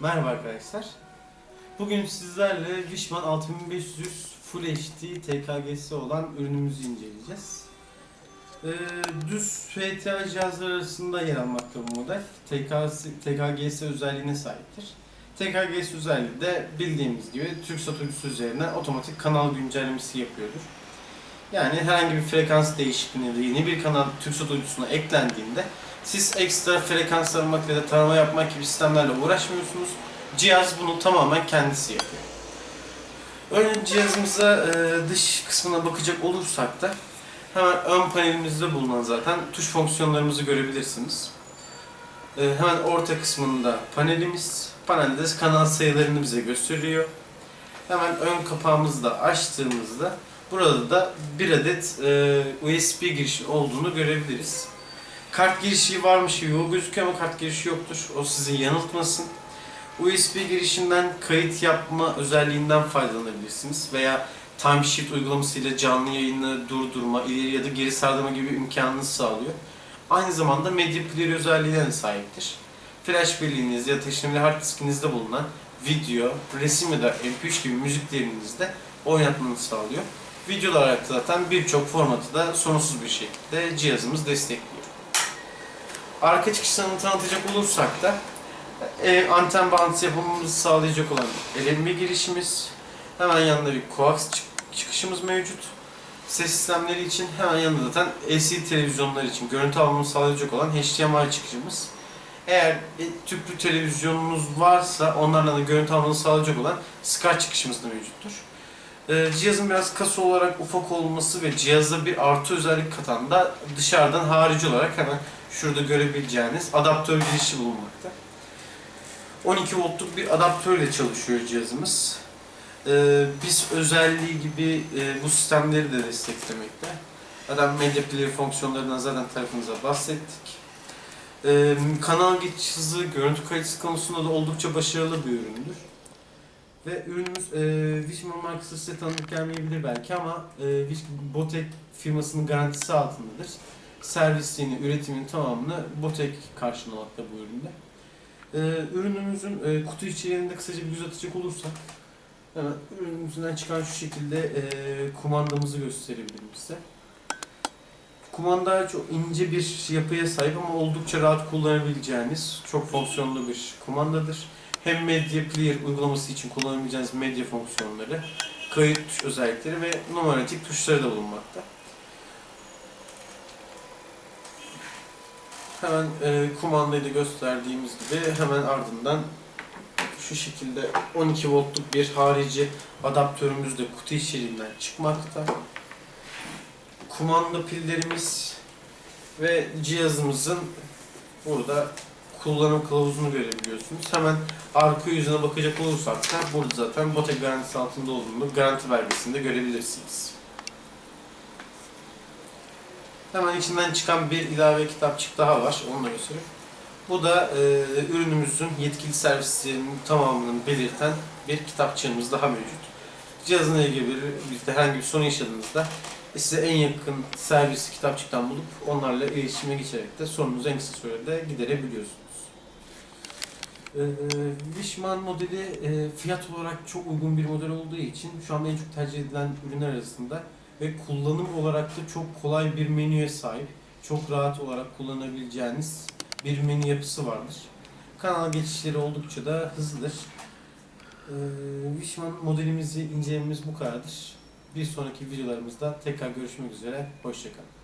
Merhaba arkadaşlar. Bugün sizlerle Wishman 6500 Full HD TKG'si olan ürünümüzü inceleyeceğiz. Ee, düz FTA cihazlar arasında yer almakta bu model. TKS, TKG'si özelliğine sahiptir. TKG'si özelliği de bildiğimiz gibi TürkSat uydusu üzerinden otomatik kanal güncellemesi yapıyordur. Yani herhangi bir frekans da yeni bir kanal TürkSat uydusuna eklendiğinde siz ekstra frekans aramak ya da tarama yapmak gibi sistemlerle uğraşmıyorsunuz. Cihaz bunu tamamen kendisi yapıyor. Örneğin cihazımıza e, dış kısmına bakacak olursak da hemen ön panelimizde bulunan zaten tuş fonksiyonlarımızı görebilirsiniz. E, hemen orta kısmında panelimiz, panelde de kanal sayılarını bize gösteriyor. Hemen ön kapağımızı da açtığımızda burada da bir adet e, USB girişi olduğunu görebiliriz. Kart girişi varmış gibi o gözüküyor ama kart girişi yoktur. O sizi yanıltmasın. USB girişinden kayıt yapma özelliğinden faydalanabilirsiniz veya timeshift uygulamasıyla canlı yayını durdurma, ileri ya da geri sardırma gibi imkanınızı sağlıyor. Aynı zamanda Media Player özelliğine sahiptir. Flash belleğiniz ya taşınabilir hard diskinizde bulunan video, resim ya da MP3 gibi müziklerinizi de oynatmanızı sağlıyor. Video olarak da zaten birçok formatı da sorunsuz bir şekilde cihazımız destekliyor. Arka çıkışlarını tanıtacak olursak da e, anten bağlantısı yapmamızı sağlayacak olan LNB girişimiz, hemen yanında bir coax çık- çıkışımız mevcut. Ses sistemleri için hemen yanında zaten LCD televizyonlar için görüntü almamızı sağlayacak olan HDMI çıkışımız. Eğer e, tüplü televizyonunuz varsa onlarla da görüntü almanızı sağlayacak olan SCART çıkışımız da mevcuttur. Ee, cihazın biraz kasa olarak ufak olması ve cihaza bir artı özellik katan da dışarıdan harici olarak hemen şurada görebileceğiniz adaptör girişi bulunmakta. 12 voltluk bir adaptörle çalışıyor cihazımız. Ee, biz özelliği gibi e, bu sistemleri de desteklemekte. Zaten medya player fonksiyonlarından zaten tarafınıza bahsettik. Ee, kanal geçiş hızı, görüntü kalitesi konusunda da oldukça başarılı bir üründür. Ve ürünümüz e, Wishman markası size tanıdık gelmeyebilir belki ama e, Botek firmasının garantisi altındadır. Servisliğini, üretiminin tamamını Botek karşılamakta bu üründe. E, ürünümüzün e, kutu içeriğinde kısaca bir göz atacak olursak hemen ürünümüzden çıkan şu şekilde e, kumandamızı gösterebilirim size. Kumanda çok ince bir yapıya sahip ama oldukça rahat kullanabileceğiniz çok fonksiyonlu bir kumandadır hem Media Player uygulaması için kullanabileceğiniz medya fonksiyonları, kayıt tuş özellikleri ve numaratik tuşları da bulunmakta. Hemen e, kumandayı da gösterdiğimiz gibi hemen ardından şu şekilde 12 voltluk bir harici adaptörümüz de kutu içeriğinden çıkmakta. Kumanda pillerimiz ve cihazımızın burada kullanım kılavuzunu görebiliyorsunuz. Hemen arka yüzüne bakacak olursak da burada zaten Botek garantisi altında olduğunu garanti belgesinde görebilirsiniz. Hemen içinden çıkan bir ilave kitapçık daha var. Onu da göstereyim. Bu da e, ürünümüzün yetkili servislerinin tamamını belirten bir kitapçığımız daha mevcut. Cihazına ilgili bir, bir herhangi bir sorun yaşadığınızda size en yakın servisi kitapçıktan bulup onlarla iletişime geçerek de sorununuzu en kısa sürede giderebiliyorsunuz. Ee, Wishman modeli e, fiyat olarak çok uygun bir model olduğu için şu anda en çok tercih edilen ürünler arasında ve kullanım olarak da çok kolay bir menüye sahip, çok rahat olarak kullanabileceğiniz bir menü yapısı vardır. Kanal geçişleri oldukça da hızlıdır. Ee, Wishman modelimizi incelememiz bu kadardır. Bir sonraki videolarımızda tekrar görüşmek üzere, hoşçakalın.